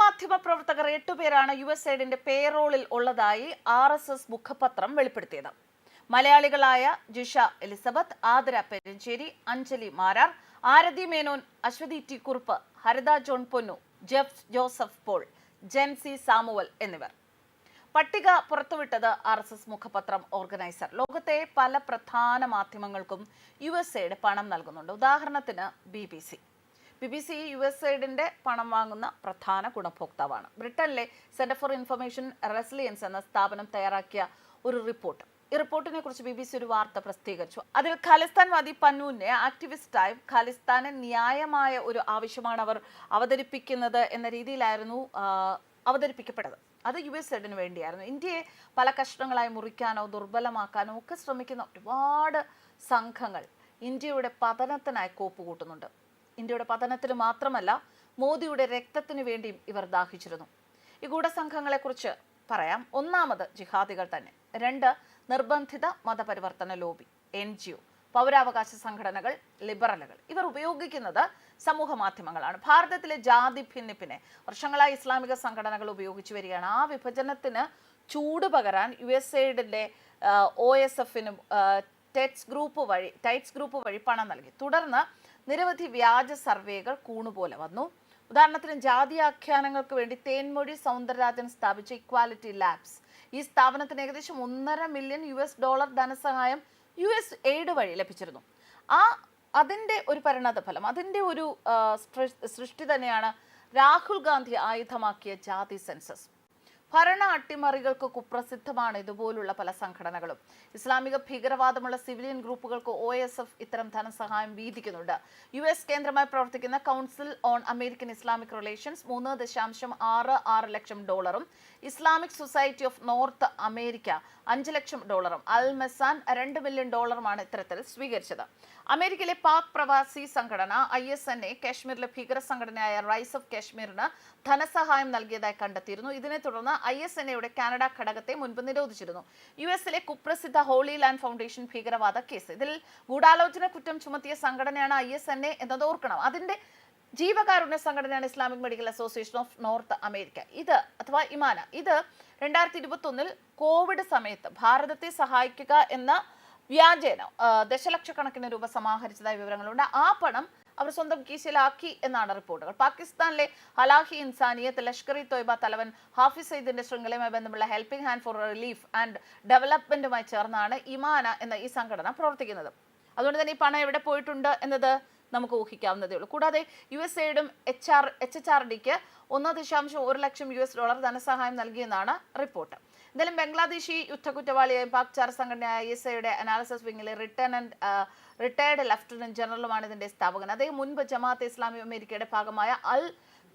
മാധ്യമ പ്രവർത്തകർ എട്ടുപേരാണ് U S എയ്ഡിന്റെ പേറോളിൽ ഉള്ളതായി ആർ എസ് എസ് മുഖപത്രം വെളിപ്പെടുത്തിയത്. മലയാളികളായ Jisha Elizabeth Adara Peranchery Anjali Marar Arathi Menon Aswathy T Kurup Haritha John Ponnu Jeff Joseph Paul Jency Samuel എന്നിവർ. പട്ടിക പുറത്തുവിട്ടത് ആർ എസ് എസ് മുഖപത്രം ഓർഗനൈസർ. ലോകത്തെ പല പ്രധാന മാധ്യമങ്ങൾക്കും യു എസ് എയുടെ പണം നൽകുന്നുണ്ട്. ഉദാഹരണത്തിന് B B C. B B C U S എയ്ഡിന്റെ പണം വാങ്ങുന്ന പ്രധാന ഗുണഭോക്താവാണ്. ബ്രിട്ടനിലെ സെന്റർ ഫോർ ഇൻഫർമേഷൻ റെസിലിയൻസ് എന്ന സ്ഥാപനം തയ്യാറാക്കിയ ഒരു റിപ്പോർട്ട്. ഈ റിപ്പോർട്ടിനെ കുറിച്ച് ബി ബി സി ഒരു വാർത്ത പ്രസിദ്ധീകരിച്ചു. അതിൽ ഖാലിസ്ഥാൻവാദി പന്നൂനെ ആക്ടിവിസ്റ്റായി ഖാലിസ്ഥാന് ന്യായമായ ഒരു ആവശ്യമാണ് അവർ അവതരിപ്പിക്കുന്നത് എന്ന രീതിയിലായിരുന്നു അവതരിപ്പിക്കപ്പെട്ടത്. അത് യു എസ് എഡിന് വേണ്ടിയായിരുന്നു. ഇന്ത്യയെ പല കഷ്ണങ്ങളായി മുറിക്കാനോ ദുർബലമാക്കാനോ ഒക്കെ ശ്രമിക്കുന്ന ഒരുപാട് സംഘങ്ങൾ ഇന്ത്യയുടെ പതനത്തിനായി കോപ്പുകൂട്ടുന്നുണ്ട്. ഇന്ത്യയുടെ പതനത്തിന് മാത്രമല്ല മോദിയുടെ രക്തത്തിനു വേണ്ടിയും ഇവർ ദാഹിച്ചിരുന്നു. ഈ ഗൂഢസംഘങ്ങളെക്കുറിച്ച് പറയാം. ഒന്നാമത് ജിഹാദികൾ തന്നെ. രണ്ട് നിർബന്ധിത മതപരിവർത്തന ലോബി എൻ ജി ഒ പൗരാവകാശ സംഘടനകൾ ലിബറലുകൾ. ഇവർ ഉപയോഗിക്കുന്നത് സമൂഹ മാധ്യമങ്ങളാണ്. ഭാരതത്തിലെ ജാതി ഭിന്നിപ്പിനെ വർഷങ്ങളായി ഇസ്ലാമിക സംഘടനകൾ ഉപയോഗിച്ചു വരികയാണ്. ആ വിഭജനത്തിന് ചൂട് പകരാൻ യു എസ് എയുടെ ഒ എസ് എഫിനും ടെറ്റ്സ് ഗ്രൂപ്പ് വഴി ടൈറ്റ്സ് ഗ്രൂപ്പ് വഴി പണം നൽകി. തുടർന്ന് നിരവധി വ്യാജ സർവേകൾ കൂണുപോലെ വന്നു. ഉദാഹരണത്തിന് ജാതി ആഖ്യാനങ്ങൾക്ക് വേണ്ടി തേൻമൊഴി സൗന്ദരരാജൻ സ്ഥാപിച്ച ഇക്വാലിറ്റി ലാബ്സ് ഈ സ്ഥാപനത്തിന് ഏകദേശം ഒന്നര മില്യൺ യു എസ് ഡോളർ ധനസഹായം യു എസ് എയ്ഡ് വഴി ലഭിച്ചിരുന്നു. ആ അതിന്റെ ഒരു പരിണത ഫലം അതിന്റെ ഒരു സൃഷ്ടി തന്നെയാണ് രാഹുൽ ഗാന്ധി ആയുധമാക്കിയ ജാതി സെൻസസ് ഭരണ അട്ടിമറികൾക്ക് കുപ്രസിദ്ധമാണ് ഇതുപോലുള്ള പല സംഘടനകളും. ഇസ്ലാമിക ഭീകരവാദമുള്ള സിവിലിയൻ ഗ്രൂപ്പുകൾക്ക് ഒ എസ് എഫ് ഇത്തരം ധനസഹായം വീതിക്കുന്നുണ്ട്. യു എസ് കേന്ദ്രമായി പ്രവർത്തിക്കുന്ന Council on American Islamic Relations മൂന്ന് ദശാംശം ആറ് ആറ് ലക്ഷം ഡോളറും Islamic Society of North America അഞ്ച് ലക്ഷം ഡോളറും അൽ മെസാൻ രണ്ട് മില്യൺ ഡോളറുമാണ് ഇത്തരത്തിൽ സ്വീകരിച്ചത്. അമേരിക്കയിലെ പാക് പ്രവാസി സംഘടന ഐ എസ് എൻ എ കാശ്മീരിലെ ഭീകര സംഘടനയായ റൈസ് ഓഫ് കാശ്മീരിന് ധനസഹായം നൽകിയതായി കണ്ടെത്തിയിരുന്നു. ഇതിനെ തുടർന്ന് ഐ എസ് എൻ എയുടെ കാനഡ ഘടകത്തെ മുൻപ് നിരോധിച്ചിരുന്നു. യു എസിലെ കുപ്രസിദ്ധ ഹോളി ലാൻഡ് ഫൗണ്ടേഷൻ ഭീകരവാദ കേസ്. ഇതിൽ ഗൂഢാലോചന കുറ്റം ചുമത്തിയ സംഘടനയാണ് ഐ എസ് എൻ എ എന്നത് ഓർക്കണം. അതിന്റെ ജീവകാരുണ്യ സംഘടനയാണ് Islamic Medical Association of North America. ഇത് അഥവാ ഇമാന. ഇത് രണ്ടായിരത്തി ഇരുപത്തൊന്നിൽ കോവിഡ് സമയത്ത് ഭാരതത്തെ സഹായിക്കുക എന്ന വ്യാജേന ദശലക്ഷക്കണക്കിന് രൂപ സമാഹരിച്ചതായി വിവരങ്ങളുണ്ട്. ആ പണം അവർ സ്വന്തം കീശയിലാക്കി എന്നാണ് റിപ്പോർട്ടുകൾ. പാകിസ്ഥാനിലെ ഹലാഹി ഇൻസാനിയത്ത് ലഷ്കർ ഇ തോയ്ബ തലവൻ ഹാഫിസ് സയ്ദിന്റെ ശൃംഖലയുമായി ബന്ധമുള്ള Helping Hand for Relief and ഡെവലപ്മെന്റുമായി ചേർന്നാണ് ഇമാന എന്ന ഈ സംഘടന പ്രവർത്തിക്കുന്നത്. അതുകൊണ്ട് തന്നെ ഈ പണം എവിടെ പോയിട്ടുണ്ട് എന്നത് നമുക്ക് ഊഹിക്കാവുന്നതേ ഉള്ളൂ. കൂടാതെ U S എയ്ഡും H R H H R ഡിക്ക് ഒന്ന് ദശാംശം ഒരു ലക്ഷം യു എസ് ഡോളർ ധനസഹായം നൽകിയെന്നാണ് റിപ്പോർട്ട്. എന്തായാലും ബംഗ്ലാദേശി യുദ്ധക്കുറ്റവാളിയായ പാക് ചാർ സംഘടനയായ ഐ എസ് ഐയുടെ അനാലിസിസ് വിങ്ങിലെ റിട്ടേണന്റ് റിട്ടയർഡ് ലഫ്റ്റനന്റ് ജനറലുമാണ് ഇതിന്റെ സ്ഥാപകൻ. അദ്ദേഹം മുൻപ് ജമാഅത്ത് ഇസ്ലാമി അമേരിക്കയുടെ ഭാഗമായ അൽ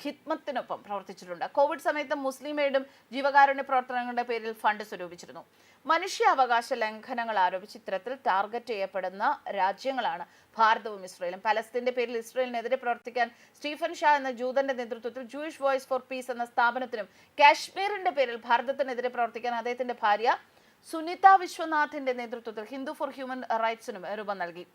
ഖിദ്മത്തിനൊപ്പം പ്രവർത്തിച്ചിട്ടുണ്ട്. കോവിഡ് സമയത്ത് മുസ്ലിം എയ്ഡും ജീവകാരുണ്യ പ്രവർത്തനങ്ങളുടെ പേരിൽ ഫണ്ട് സ്വരൂപിച്ചിരുന്നു. മനുഷ്യാവകാശ ലംഘനങ്ങൾ ആരോപിച്ച് ഇത്തരത്തിൽ ടാർഗറ്റ് ചെയ്യപ്പെടുന്ന രാജ്യങ്ങളാണ് ഭാരതവും ഇസ്രയേലും. പലസ്തീന്റെ പേരിൽ ഇസ്രയേലിനെതിരെ പ്രവർത്തിക്കാൻ സ്റ്റീഫൻ ഷാ എന്ന ജൂതന്റെ നേതൃത്വത്തിൽ ജൂയിഷ് വോയിസ് ഫോർ പീസ് എന്ന സ്ഥാപനത്തിനും കാശ്മീരിന്റെ പേരിൽ ഭാരതത്തിനെതിരെ പ്രവർത്തിക്കാൻ അദ്ദേഹത്തിന്റെ ഭാര്യ സുനിത വിശ്വനാഥിന്റെ നേതൃത്വത്തിൽ ഹിന്ദു ഫോർ ഹ്യൂമൻ റൈറ്റ്സിനും രൂപം നൽകി.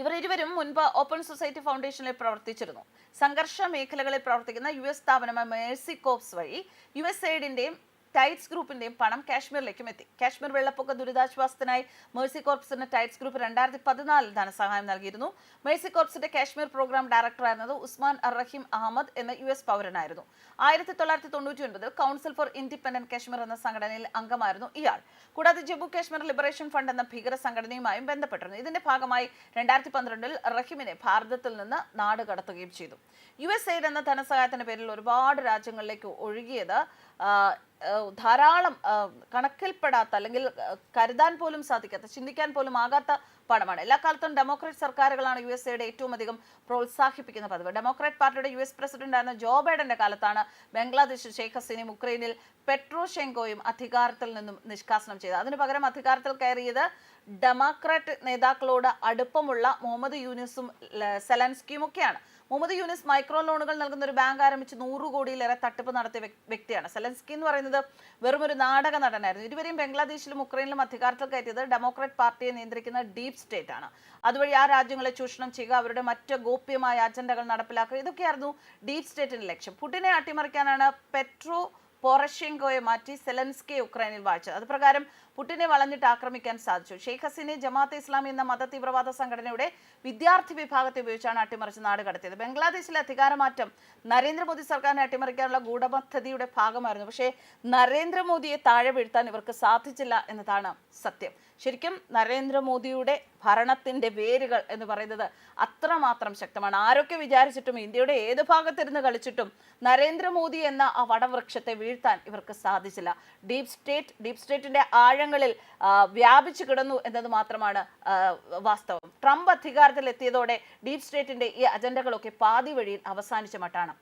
ഇവർ ഇരുവരും മുൻപ് ഓപ്പൺ സൊസൈറ്റി ഫൗണ്ടേഷനിൽ പ്രവർത്തിച്ചിരുന്നു. സംഘർഷ മേഖലകളിൽ പ്രവർത്തിക്കുന്ന യു എസ് സ്ഥാപനമായ മേഴ്സി കോപ്സ് വഴി യു എസ് എയ്ഡിന്റെയും ടൈറ്റ്സ് ഗ്രൂപ്പിന്റെയും പണം കാശ്മീരിലേക്കും എത്തി. കാശ്മീർ വെള്ളപ്പൊക്ക ദുരിതാശ്വാസത്തിനായി മേഴ്സി കോർപ്സിന് ടൈറ്റ്സ് ഗ്രൂപ്പ് രണ്ടായിരത്തി പതിനാലിൽ ധനസഹായം നൽകിയിരുന്നു. മേഴ്സി കോർപ്സിന്റെ കാശ്മീർ പ്രോഗ്രാം ഡയറക്ടറായിരുന്നത് ഉസ്മാൻ അർ റഹീം അഹമ്മദ് എന്ന യു എസ് പൗരനായിരുന്നു. ആയിരത്തി തൊള്ളായിരത്തി തൊണ്ണൂറ്റി ഒൻപതിൽ കൗൺസിൽ ഫോർ ഇൻഡിപെൻഡന്റ് കാശ്മീർ എന്ന സംഘടനയിൽ അംഗമായിരുന്നു ഇയാൾ. കൂടാതെ ജമ്മു കാശ്മീർ ലിബറേഷൻ ഫണ്ട് എന്ന ഭീകര സംഘടനയുമായും ബന്ധപ്പെട്ടിരുന്നു. ഇതിന്റെ ഭാഗമായി രണ്ടായിരത്തി പന്ത്രണ്ടിൽ റഹീമിനെ ഭാരതത്തിൽ നിന്ന് നാട് കടത്തുകയും ചെയ്തു. യു എസ് എയ്ഡ് എന്ന ധനസഹായത്തിന്റെ പേരിൽ ഒരുപാട് രാജ്യങ്ങളിലേക്ക് ഒഴുകിയത് ധാരാളം കണക്കിൽപ്പെടാത്ത അല്ലെങ്കിൽ കരുതാൻ പോലും സാധിക്കാത്ത ചിന്തിക്കാൻ പോലും ആകാത്ത പണമാണ് എല്ലാ കാലത്തും ഡെമോക്രാറ്റ് സർക്കാരുകളാണ് യു എസ് എയുടെ ഏറ്റവും അധികം പ്രോത്സാഹിപ്പിക്കുന്ന പതിവ്. ഡെമോക്രാറ്റ് പാർട്ടിയുടെ യു എസ് പ്രസിഡന്റ് ആയിരുന്ന ജോ ബൈഡന്റെ കാലത്താണ് ബംഗ്ലാദേശ് ഷെയ്ഖ് ഹസീനയും ഉക്രൈനിൽ പെട്രോഷെങ്കോയും അധികാരത്തിൽ നിന്നും നിഷ്കാസനം ചെയ്തത്. അതിനു പകരം അധികാരത്തിൽ കയറിയത് ഡെമോക്രാറ്റ് നേതാക്കളോട് അടുപ്പമുള്ള മുഹമ്മദ് യൂനിസും സെലൻസ്കിയും ഒക്കെയാണ്. മുഹമ്മദ് യൂനിസ് മൈക്രോ ലോണുകൾ നൽകുന്ന ഒരു ബാങ്ക് ആരംഭിച്ച് നൂറ് കോടിയിലേറെ തട്ടിപ്പ് നടത്തിയ വ്യക്തിയാണ്. സെലൻസ്കി എന്ന് പറയുന്നത് വെറും ഒരു നാടക നടനായിരുന്നു. ഇരുവരെയും ബംഗ്ലാദേശിലും ഉക്രൈനിലും അധികാരത്തിൽ കയറ്റിയത് ഡെമോക്രാറ്റ് പാർട്ടിയെ നിയന്ത്രിക്കുന്ന ഡീപ് സ്റ്റേറ്റ് ആണ്. അതുവഴി ആ രാജ്യങ്ങളെ ചൂഷണം ചെയ്യുക അവരുടെ മറ്റ് ഗോപ്യമായ അജണ്ടകൾ നടപ്പിലാക്കുക ഇതൊക്കെയായിരുന്നു ഡീപ് സ്റ്റേറ്റിന്റെ ലക്ഷ്യം. പുടിനെ അട്ടിമറിക്കാനാണ് പെട്രോ പോറഷെങ്കോയെ മാറ്റി സെലൻസ്കെ യുക്രൈനിൽ വാഴ്ച. അത് പ്രകാരം പുടിനെ വളഞ്ഞിട്ട് ആക്രമിക്കാൻ സാധിച്ചു. ഷെയ്ഖ് ഹസീനെ ജമാഅത്തെ ഇസ്ലാമി എന്ന മത തീവ്രവാദ സംഘടനയുടെ വിദ്യാർത്ഥി വിഭാഗത്തെ ഉപയോഗിച്ചാണ് അട്ടിമറിച്ച് നാട് കടത്തിയത്. ബംഗ്ലാദേശിലെ അധികാരമാറ്റം നരേന്ദ്രമോദി സർക്കാരിനെ അട്ടിമറിക്കാനുള്ള ഗൂഢപദ്ധതിയുടെ ഭാഗമായിരുന്നു. പക്ഷേ നരേന്ദ്രമോദിയെ താഴെ വീഴ്ത്താൻ ഇവർക്ക് സാധിച്ചില്ല എന്നതാണ് സത്യം. ശരിക്കും നരേന്ദ്രമോദിയുടെ ഭരണത്തിന്റെ വേരുകൾ എന്ന് പറയുന്നത് അത്രമാത്രം ശക്തമാണ്. ആരൊക്കെ വിചാരിച്ചിട്ടും ഇന്ത്യയുടെ ഏത് ഭാഗത്തിരുന്ന് കളിച്ചിട്ടും നരേന്ദ്രമോദി എന്ന ആ വടവൃക്ഷത്തെ വീഴ്ത്താൻ ഇവർക്ക് സാധിച്ചില്ല. ഡീപ് സ്റ്റേറ്റ് ഡീപ് സ്റ്റേറ്റിന്റെ ആഴങ്ങളിൽ വ്യാപിച്ചു കിടന്നു എന്നത് മാത്രമാണ് വാസ്തവം. ട്രംപ് അധികാരത്തിൽ എത്തിയതോടെ ഡീപ് സ്റ്റേറ്റിന്റെ ഈ അജണ്ടകളൊക്കെ പാതി വഴിയിൽ അവസാനിച്ച മട്ടാണ്.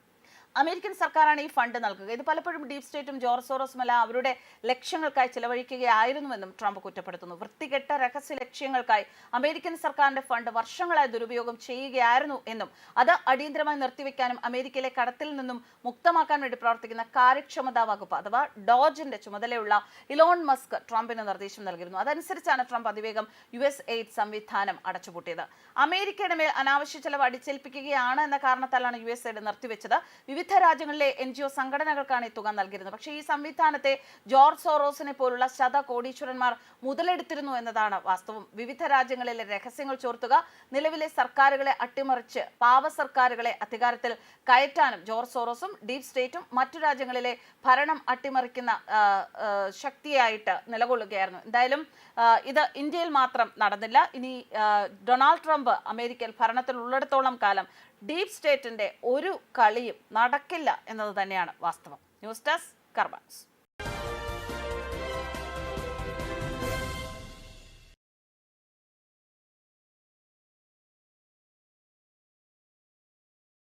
അമേരിക്കൻ സർക്കാരാണ് ഈ ഫണ്ട് നൽകുക. ഇത് പലപ്പോഴും ഡീപ് സ്റ്റേറ്റും ജോർജ് സോറോസുമല്ല അവരുടെ ലക്ഷ്യങ്ങൾക്കായി ചിലവഴിക്കുകയായിരുന്നുവെന്നും ട്രംപ് കുറ്റപ്പെടുത്തുന്നു. വൃത്തികെട്ട രഹസ്യ ലക്ഷ്യങ്ങൾക്കായി അമേരിക്കൻ സർക്കാരിന്റെ ഫണ്ട് വർഷങ്ങളായി ദുരുപയോഗം ചെയ്യുകയായിരുന്നു എന്നും അത് അടിയന്തരമായി നിർത്തിവെക്കാനും അമേരിക്കയിലെ കടത്തിൽ നിന്നും മുക്തമാക്കാൻ വേണ്ടി പ്രവർത്തിക്കുന്ന കാര്യക്ഷമതാ വകുപ്പ് അഥവാ ഡോജിന്റെ ചുമതലയുള്ള ഇലോൺ മസ്ക് ട്രംപിന് നിർദ്ദേശം നൽകിയിരുന്നു. അതനുസരിച്ചാണ് ട്രംപ് അതിവേഗം യു എസ് എയ്ഡ് സംവിധാനം അടച്ചുപൂട്ടിയത്. അമേരിക്കയുടെ മേൽ അനാവശ്യ ചെലവ് അടിച്ചേൽപ്പിക്കുകയാണ് എന്ന കാരണത്താലാണ് യു എസ് എയ്ഡ് നിർത്തിവെച്ചത്. വിവിധ രാജ്യങ്ങളിലെ എൻ ജി ഒ സംഘടനകൾക്കാണ് ഈ തുക നൽകിയിരുന്നത്. പക്ഷേ ഈ സംവിധാനത്തെ ജോർജ് സോറോസിനെ പോലുള്ള ശത കോടീശ്വരന്മാർ മുതലെടുത്തിരുന്നു എന്നതാണ് വാസ്തവം. വിവിധ രാജ്യങ്ങളിലെ രഹസ്യങ്ങൾ ചോർത്തുക നിലവിലെ സർക്കാരുകളെ അട്ടിമറിച്ച് പാവ സർക്കാരുകളെ അധികാരത്തിൽ കയറ്റാനും ജോർജ് സോറോസും ഡീപ് സ്റ്റേറ്റും മറ്റു രാജ്യങ്ങളിലെ ഭരണം അട്ടിമറിക്കുന്ന ശക്തിയായിട്ട് നിലകൊള്ളുകയായിരുന്നു. എന്തായാലും ഇത് ഇന്ത്യയിൽ മാത്രം നടന്നില്ല. ഇനി ഡൊണാൾഡ് ട്രംപ് അമേരിക്കയിൽ ഭരണത്തിൽ ഉള്ളിടത്തോളം കാലം ഡീപ് സ്റ്റേറ്റിന്റെ ഒരു കളിയും നടക്കില്ല എന്നത് തന്നെയാണ് വാസ്തവം. News desk കർബാൻസ്